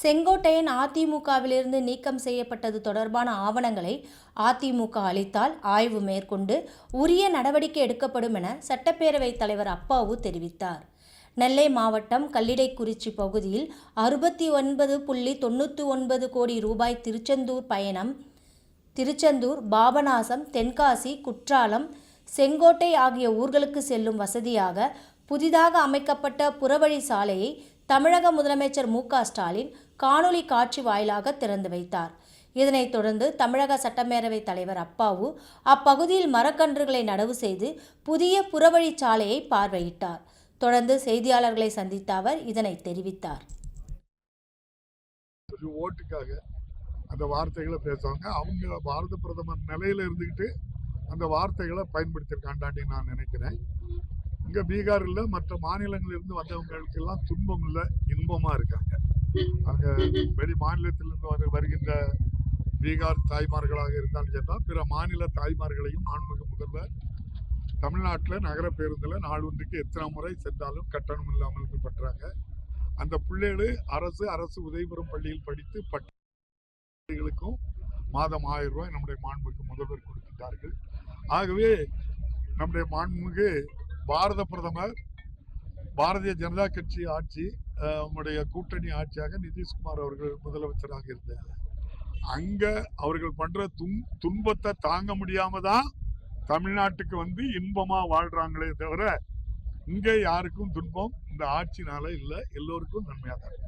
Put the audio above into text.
செங்கோட்டையன் அதிமுகவிலிருந்து நீக்கம் செய்யப்பட்டது தொடர்பான ஆவணங்களை அதிமுக அளித்தால் ஆய்வு மேற்கொண்டு உரிய நடவடிக்கை எடுக்கப்படும் என சட்டப்பேரவைத் தலைவர் அப்பாவு தெரிவித்தார். நெல்லை மாவட்டம் கல்லிடைக்குறிச்சி பகுதியில் அறுபத்தி ஒன்பது புள்ளி தொண்ணூற்றி ஒன்பது கோடி ரூபாய் திருச்செந்தூர் பயணம் திருச்செந்தூர் பாபநாசம் தென்காசி குற்றாலம் செங்கோட்டை ஆகிய ஊர்களுக்கு செல்லும் வசதியாக புதிதாக அமைக்கப்பட்ட புறவழி சாலையை தமிழக முதலமைச்சர் மு ஸ்டாலின் காணொலி காட்சி வாயிலாக திறந்து வைத்தார். இதனைத் தொடர்ந்து தமிழக சட்டப்பேரவைத் தலைவர் அப்பாவு அப்பகுதியில் மரக்கன்றுகளை நடவு செய்து புதிய புறவழிச்சாலையை பார்வையிட்டார். தொடர்ந்து செய்தியாளர்களை சந்தித்த அவர் இதனை தெரிவித்தார். ஒரு ஓட்டுக்காக அந்த வார்த்தைகளை பேசுவாங்க. அவங்க பாரத பிரதமர் நிலையில இருந்துக்கிட்டு அந்த வார்த்தைகளை பயன்படுத்தியிருக்காண்டாண்டி நான் நினைக்கிறேன். இங்க பீகாரில் மற்ற மாநிலங்களிலிருந்து வந்தவங்களுக்கெல்லாம் வந்தவங்களுக்கு எல்லாம் துன்பம் இல்லை இன்பமா இருக்காங்க. அங்க வெளி மாநிலத்திலிருந்து வரு வருகின்ற பீகார் தாய்மார்களாக இருந்தாலும் சொன்னால் பிற மாநில தாய்மார்களையும் ஆன்மீக முதல்வர் தமிழ்நாட்டில் நகர பேருந்தில் நாளொன்றுக்கு எத்தனை முறை சென்றாலும் கட்டணம் இல்லாமல் பற்றாங்க அந்த பிள்ளைகள் அரசு அரசு உதவிபெறும் பள்ளியில் படித்து பள்ளிகளுக்கும் மாதம் ஆயிரம் ரூபாய் நம்முடைய மாண்புக்கு முதல்வர் கொடுத்துட்டார்கள் ஆகவே நம்முடைய மாண்புமிகு பாரத பிரதமர் பாரதிய ஜனதா கட்சி ஆட்சி அஹ், உங்களுடைய கூட்டணி ஆட்சியாக நிதிஷ்குமார் அவர்கள் முதலமைச்சராக இருந்தார். அங்க அவர்கள் பண்ற துன் துன்பத்தை தாங்க முடியாம தான் தமிழ்நாட்டுக்கு வந்து இன்பமா வாழ்றாங்களே தவிர இங்க யாருக்கும் துன்பம் இந்த ஆட்சினால இல்லை. எல்லோருக்கும் நன்மையாக தான்